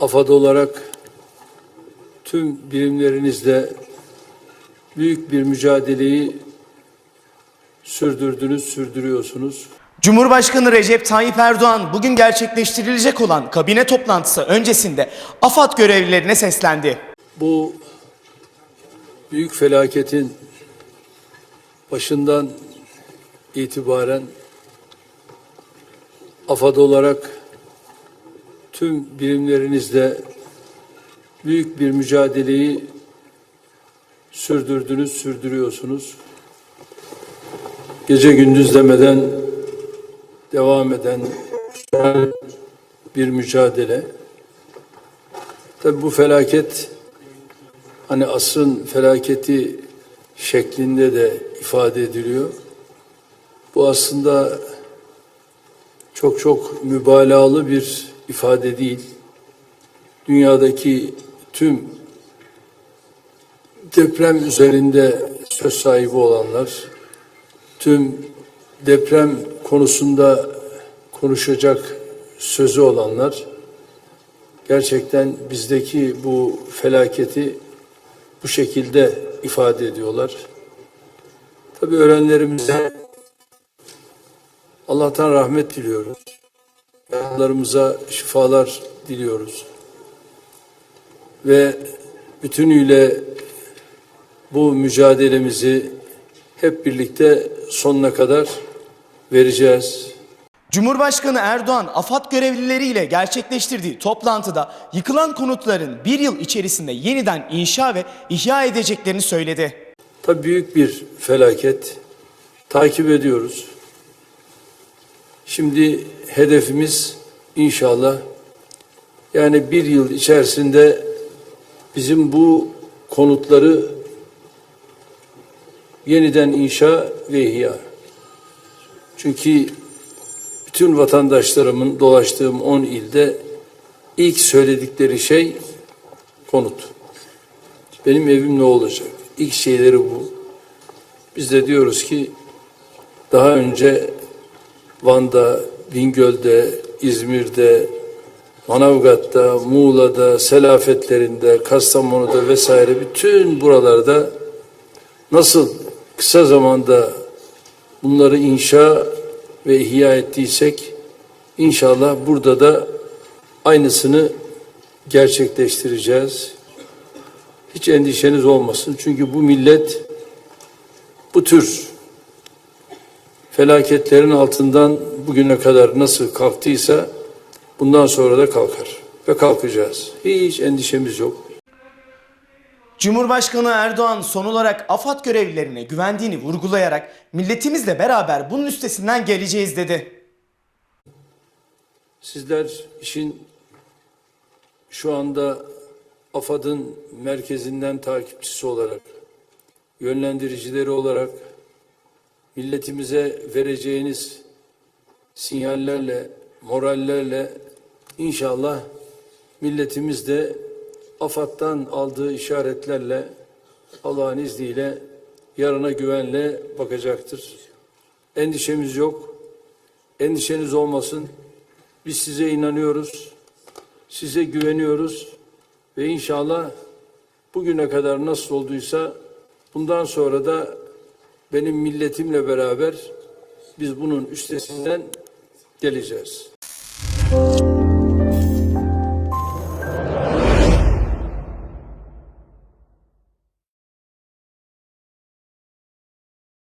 AFAD olarak tüm birimlerinizle büyük bir mücadeleyi sürdürdünüz, sürdürüyorsunuz. Cumhurbaşkanı Recep Tayyip Erdoğan bugün gerçekleştirilecek olan kabine toplantısı öncesinde AFAD görevlilerine seslendi. Bu büyük felaketin başından itibaren AFAD olarak tüm birimlerinizle büyük bir mücadeleyi sürdürdünüz, sürdürüyorsunuz. Gece gündüz demeden devam eden bir mücadele. Tabi bu felaket hani asrın felaketi şeklinde de ifade ediliyor. Bu aslında çok çok mübalağalı bir ifade değil. Dünyadaki tüm deprem üzerinde söz sahibi olanlar, tüm deprem konusunda konuşacak sözü olanlar gerçekten bizdeki bu felaketi bu şekilde ifade ediyorlar. Tabii ölenlerimize Allah'tan rahmet diliyoruz. Yaralarımıza şifalar diliyoruz. Ve bütünüyle bu mücadelemizi hep birlikte sonuna kadar vereceğiz. Cumhurbaşkanı Erdoğan AFAD görevlileriyle gerçekleştirdiği toplantıda yıkılan konutların bir yıl içerisinde yeniden inşa ve ihya edeceklerini söyledi. Tabii büyük bir felaket. Takip ediyoruz. Şimdi hedefimiz inşallah yani bir yıl içerisinde bizim bu konutları yeniden inşa ve ihya. Çünkü bütün vatandaşlarımın dolaştığım 10 ilde ilk söyledikleri şey konut. Benim evim ne olacak? İlk şeyleri bu. Biz de diyoruz ki daha önce Van'da, Bingöl'de, İzmir'de, Manavgat'ta, Muğla'da, Selafetlerinde, Kastamonu'da vesaire bütün buralarda nasıl kısa zamanda bunları inşa ve ihya ettiysek inşallah burada da aynısını gerçekleştireceğiz. Hiç endişeniz olmasın. Çünkü bu millet bu tür felaketlerin altından bugüne kadar nasıl kalktıysa bundan sonra da kalkar ve kalkacağız. Hiç endişemiz yok. Cumhurbaşkanı Erdoğan son olarak AFAD görevlilerine güvendiğini vurgulayarak milletimizle beraber bunun üstesinden geleceğiz dedi. Sizler işin şu anda AFAD'ın merkezinden takipçisi olarak, yönlendiricileri olarak milletimize vereceğiniz sinyallerle, morallerle inşallah milletimiz de AFAD'dan aldığı işaretlerle Allah'ın izniyle yarına güvenle bakacaktır. Endişemiz yok. Endişeniz olmasın. Biz size inanıyoruz. Size güveniyoruz ve inşallah bugüne kadar nasıl olduysa bundan sonra da benim milletimle beraber biz bunun üstesinden geleceğiz.